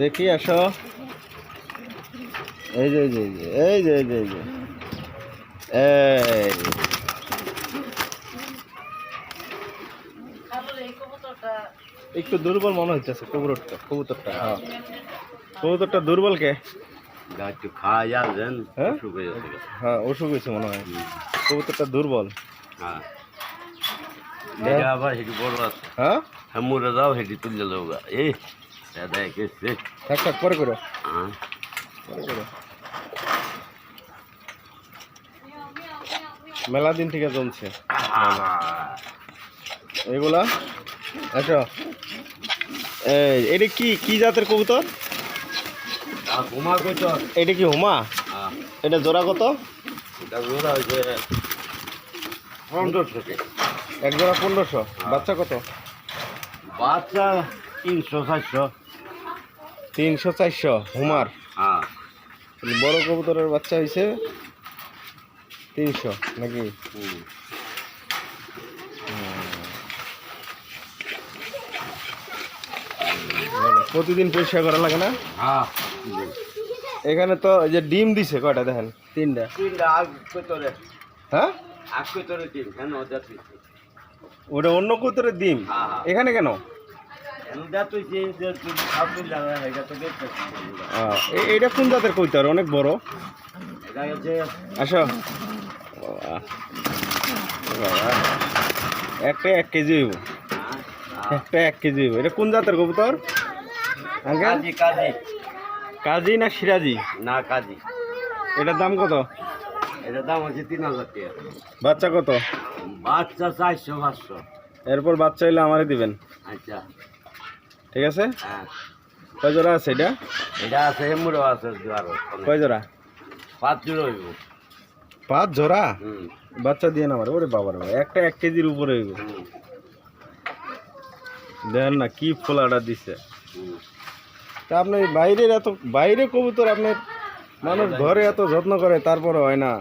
দেখি আসো। এই যে এই যে এই যে এই যে এই যে এই একটু দুর্বল মনে হচ্ছে কবুতরটা কবুতরটা হ্যাঁ। কবুতরটা দুর্বল কে? একটু খাওয়া যাবেন হ্যাঁ? অসুখ হয়ে হ্যাঁ অসুখ হয়েছে মনে হয়। কবুতরটা দুর্বল। হ্যাঁ। এটা আবার হেঁটে বড় আছে। হ্যাঁ? হ্যাঁ মরে যাও হেঁটে তুলে যাও এই। থাক থাক পরে করো। হ্যাঁ পরে করো। মেলা দিন থেকে জমছে। এগুলা? আচ্ছা এটা কি কি জাতের কবুতর? তো এটা কি হুমা? এটা জোড়া কত? এটা জোড়া হয়েছে পনেরো থেকে এক জোড়া পনেরোশো। বাচ্চা কত? বাচ্চা তিনশো চারশো। তিনশো চারশো হুমার। হ্যাঁ। বড় কবুতরের বাচ্চা হয়েছে তিনশো নাকি? প্রতিদিন পরিষ্কার করা লাগে না? হ্যাঁ। এখানে তো এই যে ডিম দিছে কয়টা দেখেন? তিনটা। তিনটা আগ হ্যাঁ? আগ কেন ওটা অন্য কবুতরের ডিম? হ্যাঁ হ্যাঁ। এখানে কেন? এটা এইটা কোন জাতের কবুতর অনেক বড়। আসো। একটা এক কেজি হইব। একটা এক কেজি হইব। এটা কোন জাতের কবুতর? কাজী না সিরাজি? না কাজী। এটার দাম কত? এটার দাম হচ্ছে তিন হাজার টাকা। বাচ্চা কত? বাচ্চা চারশো পাঁচশো। এরপর বাচ্চা হইলে আমারই দিবেন। আচ্ছা। ঠিক আছে? হ্যাঁ। কয় জোড়া আছে এটা? এটা আছে এমুরো আছে কয় জোড়া? পাঁচ জোড়ো হইব। পাঁচ জোড়া? বাচ্চা দিয়ে না ওরে বাবার বাবা একটা এক কেজির উপরে হইব। দেখেন না কি ফোলাটা দিছে। তা আপনি বাইরের এত বাইরে কবুতর আপনার মানুষ ঘরে এত যত্ন করে তারপরে হয় না।